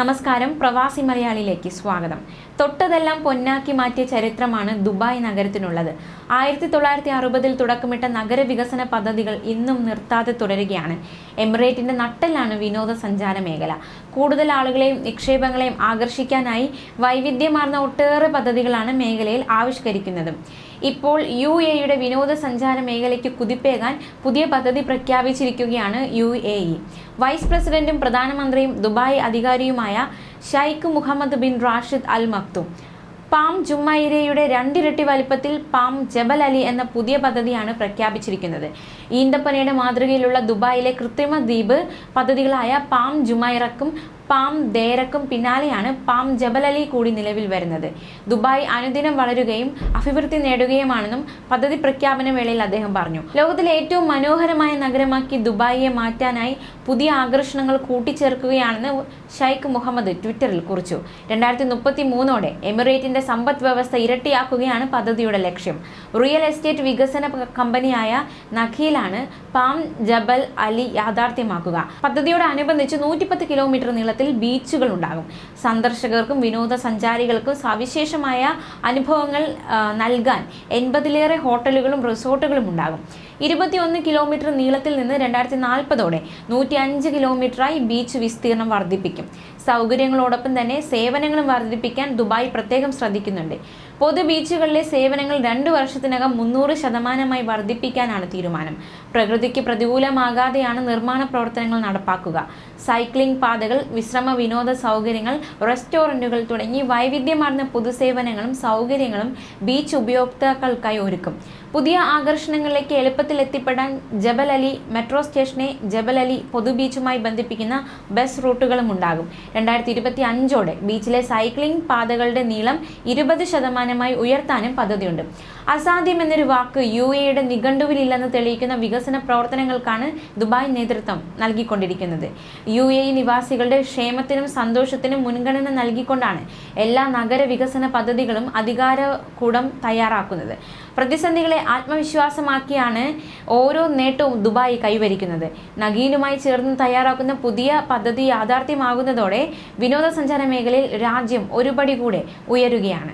നമസ്കാരം പ്രവാസി മലയാളിയിലേക്ക് സ്വാഗതം. തൊട്ടതെല്ലാം പൊന്നാക്കി മാറ്റിയ ചരിത്രമാണ് ദുബായ് നഗരത്തിനുള്ളത്. ആയിരത്തി തൊള്ളായിരത്തി അറുപതിൽ തുടക്കമിട്ട നഗരവികസന പദ്ധതികൾ ഇന്നും നിർത്താതെ തുടരുകയാണ്. എമിറേറ്റിന്റെ നട്ടലാണ് വിനോദസഞ്ചാര മേഖല. കൂടുതൽ ആളുകളെയും നിക്ഷേപങ്ങളെയും ആകർഷിക്കാനായി വൈവിധ്യമാർന്ന ഒട്ടേറെ പദ്ധതികളാണ് മേഖലയിൽ ആവിഷ്കരിക്കുന്നത്. ഇപ്പോൾ യു എയുടെ വിനോദസഞ്ചാര മേഖലയ്ക്ക് കുതിപ്പേകാൻ പുതിയ പദ്ധതി പ്രഖ്യാപിച്ചിരിക്കുകയാണ് യു എ ഇ. വൈസ് പ്രസിഡന്റും പ്രധാനമന്ത്രിയും Dubai അധികാരിയുമായ Sheikh Mohammed bin Rashid Al Maktoum. Palm ജുമ്മൈരയുടെ രണ്ടിരട്ടി വലിപ്പത്തിൽ പാം ജബൽ അലി എന്ന പുതിയ പദ്ധതിയാണ് പ്രഖ്യാപിച്ചിരിക്കുന്നത്. ഈന്തപ്പനയുടെ മാതൃകയിലുള്ള ദുബായിലെ കൃത്രിമ ദ്വീപ് പദ്ധതികളായ പാം ജുമൈറക്കും പാം ദേരക്കും പിന്നാലെയാണ് പാം ജബലലി കൂടി നിലവിൽ വരുന്നത്. ദുബായ് അനുദിനം വളരുകയും അഭിവൃദ്ധി നേടുകയുമാണെന്നും പദ്ധതി പ്രഖ്യാപന വേളയിൽ അദ്ദേഹം പറഞ്ഞു. ലോകത്തിലെ ഏറ്റവും മനോഹരമായ നഗരമാക്കി ദുബായിയെ മാറ്റാനായി പുതിയ ആകർഷണങ്ങൾ കൂട്ടിച്ചേർക്കുകയാണെന്ന് ഷൈഖ് മുഹമ്മദ് ട്വിറ്ററിൽ കുറിച്ചു. രണ്ടായിരത്തി മുപ്പത്തി മൂന്നോടെ എമിറേറ്റിന്റെ സമ്പദ് വ്യവസ്ഥ ഇരട്ടിയാക്കുകയാണ് പദ്ധതിയുടെ ലക്ഷ്യം. റിയൽ എസ്റ്റേറ്റ് വികസന കമ്പനിയായ നഖീലാണ് പാം ജബൽ അലി യാഥാർത്ഥ്യമാക്കുക. പദ്ധതിയോട് അനുബന്ധിച്ച് നൂറ്റിപ്പത്ത് കിലോമീറ്റർ നീളത്തിൽ ബീച്ചുകൾ ഉണ്ടാകും സന്ദർശകർക്കും വിനോദസഞ്ചാരികൾക്കും സവിശേഷമായ അനുഭവങ്ങൾ നൽകാൻ എൺപതിലേറെ ഹോട്ടലുകളും റിസോർട്ടുകളും ഉണ്ടാകും. ഇരുപത്തിയൊന്ന് കിലോമീറ്റർ നീളത്തിൽ നിന്ന് രണ്ടായിരത്തി നാൽപ്പതോടെ നൂറ്റി അഞ്ച് കിലോമീറ്ററായി ബീച്ച് വിസ്തീർണം വർദ്ധിപ്പിക്കും. സൗകര്യങ്ങളോടൊപ്പം തന്നെ സേവനങ്ങളും വർദ്ധിപ്പിക്കാൻ ദുബായ് പ്രത്യേകം ശ്രദ്ധിക്കുന്നുണ്ട്. പൊതു ബീച്ചുകളിലെ സേവനങ്ങൾ രണ്ടു വർഷത്തിനകം മുന്നൂറ് ശതമാനമായി വർദ്ധിപ്പിക്കാനാണ് തീരുമാനം. പ്രകൃതിക്ക് പ്രതികൂലമാകാതെയാണ് നിർമ്മാണ പ്രവർത്തനങ്ങൾ നടപ്പാക്കുക. സൈക്ലിംഗ് പാതകൾ വിശ്രമ വിനോദ സൗകര്യങ്ങൾ റെസ്റ്റോറന്റുകൾ തുടങ്ങി വൈവിധ്യമാർന്ന പൊതുസേവനങ്ങളും സൗകര്യങ്ങളും ബീച്ച് ഉപയോക്താക്കൾക്കായി ഒരുക്കും. പുതിയ ആകർഷണങ്ങളിലേക്ക് എളുപ്പത്തിൽ എത്തിപ്പെടാൻ ജബൽ അലി മെട്രോ സ്റ്റേഷനെ ജബൽ അലി പൊതു ബീച്ചുമായി ബന്ധിപ്പിക്കുന്ന ബസ് റൂട്ടുകളും ഉണ്ടാകും. രണ്ടായിരത്തി ഇരുപത്തി അഞ്ചോടെ ബീച്ചിലെ സൈക്ലിംഗ് പാതകളുടെ നീളം ഇരുപത് ശതമാനമായി ഉയർത്താനും പദ്ധതിയുണ്ട്. അസാധ്യം എന്നൊരു വാക്ക് യു എയുടെ നിഘണ്ടുവിലില്ലെന്ന് തെളിയിക്കുന്ന വികസന പ്രവർത്തനങ്ങൾക്കാണ് ദുബായ് നേതൃത്വം നൽകിക്കൊണ്ടിരിക്കുന്നത്. യു എ നിവാസികളുടെ ക്ഷേമത്തിനും സന്തോഷത്തിനും മുൻഗണന നൽകിക്കൊണ്ടാണ് എല്ലാ നഗര വികസന പദ്ധതികളും അധികാര കൂടം തയ്യാറാക്കുന്നത്. പ്രതിസന്ധികളെ ആത്മവിശ്വാസമാക്കിയാണ് ഓരോ നേട്ടവും ദുബായ് കൈവരിക്കുന്നത്. നഗീനുമായി ചേർന്ന് തയ്യാറാക്കുന്ന പുതിയ പദ്ധതി യാഥാർത്ഥ്യമാകുന്നതോടെ വിനോദസഞ്ചാര മേഖലയിൽ രാജ്യം ഒരുപടി കൂടെ ഉയരുകയാണ്.